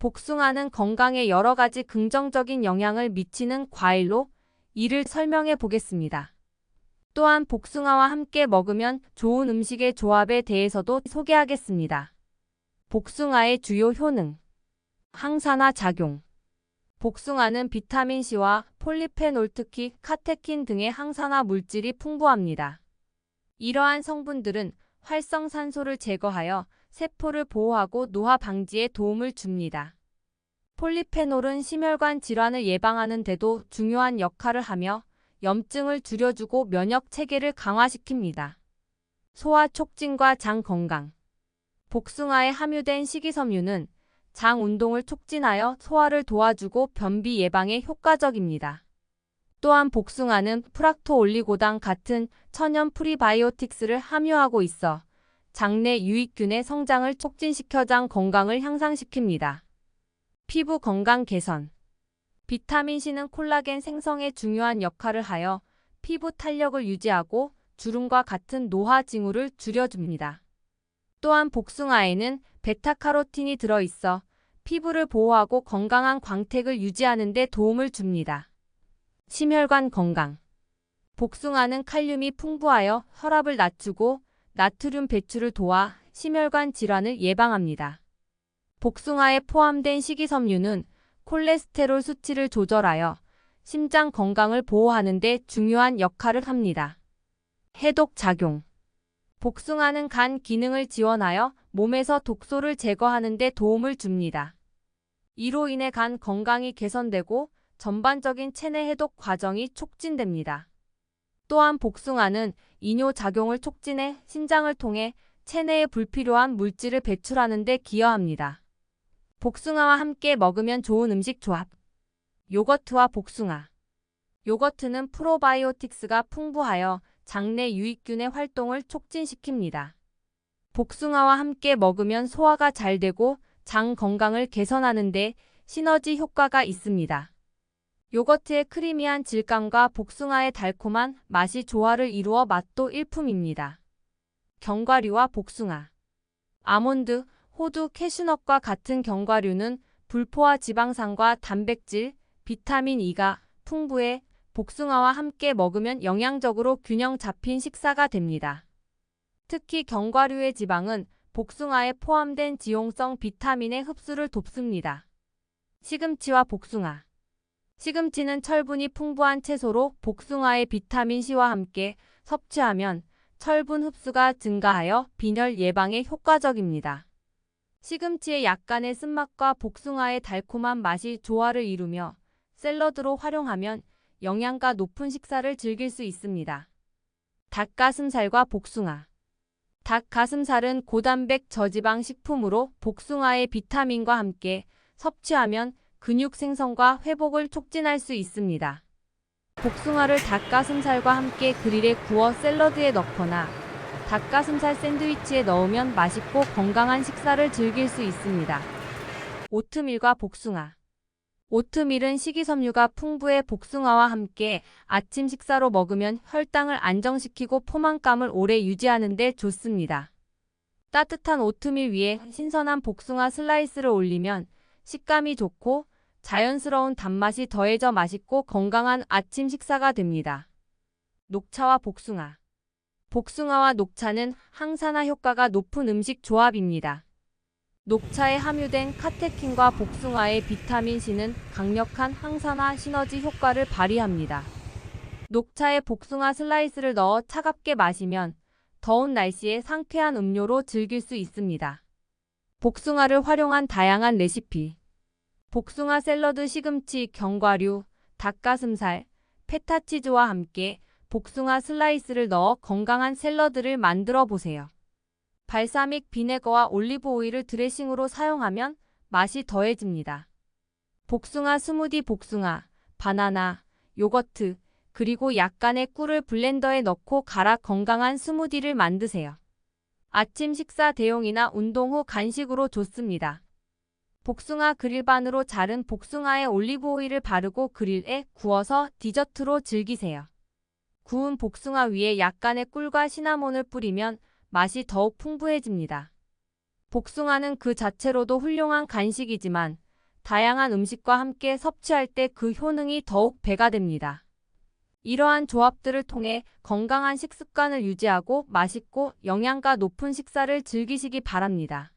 복숭아는 건강에 여러 가지 긍정적인 영향을 미치는 과일로 이를 설명해 보겠습니다. 또한 복숭아와 함께 먹으면 좋은 음식의 조합에 대해서도 소개하겠습니다. 복숭아의 주요 효능 항산화 작용 복숭아는 비타민C와 폴리페놀 특히 카테킨 등의 항산화 물질이 풍부합니다. 이러한 성분들은 활성산소를 제거하여 세포를 보호하고 노화 방지에 도움을 줍니다. 폴리페놀은 심혈관 질환을 예방하는 데도 중요한 역할을 하며 염증을 줄여주고 면역 체계를 강화시킵니다. 소화 촉진과 장 건강 복숭아에 함유된 식이섬유는 장 운동을 촉진하여 소화를 도와주고 변비 예방에 효과적입니다. 또한 복숭아는 프락토올리고당 같은 천연 프리바이오틱스를 함유하고 있어 장내 유익균의 성장을 촉진시켜 장 건강을 향상시킵니다. 피부 건강 개선 비타민C는 콜라겐 생성에 중요한 역할을 하여 피부 탄력을 유지하고 주름과 같은 노화 징후를 줄여줍니다. 또한 복숭아에는 베타카로틴이 들어있어 피부를 보호하고 건강한 광택을 유지하는 데 도움을 줍니다. 심혈관 건강 복숭아는 칼륨이 풍부하여 혈압을 낮추고 나트륨 배출을 도와 심혈관 질환을 예방합니다. 복숭아에 포함된 식이섬유는 콜레스테롤 수치를 조절하여 심장 건강을 보호하는 데 중요한 역할을 합니다. 해독 작용 복숭아는 간 기능을 지원하여 몸에서 독소를 제거하는 데 도움을 줍니다. 이로 인해 간 건강이 개선되고 전반적인 체내 해독 과정이 촉진됩니다. 또한 복숭아는 이뇨 작용을 촉진해 신장을 통해 체내에 불필요한 물질을 배출하는 데 기여합니다. 복숭아와 함께 먹으면 좋은 음식 조합. 요거트와 복숭아. 요거트는 프로바이오틱스가 풍부하여 장내 유익균의 활동을 촉진시킵니다. 복숭아와 함께 먹으면 소화가 잘 되고 장 건강을 개선하는 데 시너지 효과가 있습니다. 요거트의 크리미한 질감과 복숭아의 달콤한 맛이 조화를 이루어 맛도 일품입니다. 견과류와 복숭아. 아몬드, 호두, 캐슈넛과 같은 견과류는 불포화 지방산과 단백질, 비타민 E가 풍부해 복숭아와 함께 먹으면 영양적으로 균형 잡힌 식사가 됩니다. 특히 견과류의 지방은 복숭아에 포함된 지용성 비타민의 흡수를 돕습니다. 시금치와 복숭아. 시금치는 철분이 풍부한 채소로 복숭아의 비타민C와 함께 섭취하면 철분 흡수가 증가하여 빈혈 예방에 효과적입니다. 시금치의 약간의 쓴맛과 복숭아의 달콤한 맛이 조화를 이루며 샐러드로 활용하면 영양가 높은 식사를 즐길 수 있습니다. 닭가슴살과 복숭아 닭가슴살은 고단백 저지방 식품으로 복숭아의 비타민과 함께 섭취하면 근육 생성과 회복을 촉진할 수 있습니다. 복숭아를 닭가슴살과 함께 그릴에 구워 샐러드에 넣거나 닭가슴살 샌드위치에 넣으면 맛있고 건강한 식사를 즐길 수 있습니다. 오트밀과 복숭아 오트밀은 식이섬유가 풍부해 복숭아와 함께 아침 식사로 먹으면 혈당을 안정시키고 포만감을 오래 유지하는 데 좋습니다. 따뜻한 오트밀 위에 신선한 복숭아 슬라이스를 올리면 식감이 좋고 자연스러운 단맛이 더해져 맛있고 건강한 아침 식사가 됩니다. 녹차와 복숭아 복숭아와 녹차는 항산화 효과가 높은 음식 조합입니다. 녹차에 함유된 카테킨과 복숭아의 비타민C는 강력한 항산화 시너지 효과를 발휘합니다. 녹차에 복숭아 슬라이스를 넣어 차갑게 마시면 더운 날씨에 상쾌한 음료로 즐길 수 있습니다. 복숭아를 활용한 다양한 레시피 복숭아 샐러드 시금치, 견과류, 닭가슴살, 페타치즈와 함께 복숭아 슬라이스를 넣어 건강한 샐러드를 만들어 보세요. 발사믹 비네거와 올리브 오일을 드레싱으로 사용하면 맛이 더해집니다. 복숭아 스무디 복숭아, 바나나, 요거트, 그리고 약간의 꿀을 블렌더에 넣고 갈아 건강한 스무디를 만드세요. 아침 식사 대용이나 운동 후 간식으로 좋습니다. 복숭아 그릴반으로 자른 복숭아에 올리브 오일을 바르고 그릴에 구워서 디저트로 즐기세요. 구운 복숭아 위에 약간의 꿀과 시나몬을 뿌리면 맛이 더욱 풍부해집니다. 복숭아는 그 자체로도 훌륭한 간식이지만 다양한 음식과 함께 섭취할 때 그 효능이 더욱 배가 됩니다. 이러한 조합들을 통해 건강한 식습관을 유지하고 맛있고 영양가 높은 식사를 즐기시기 바랍니다.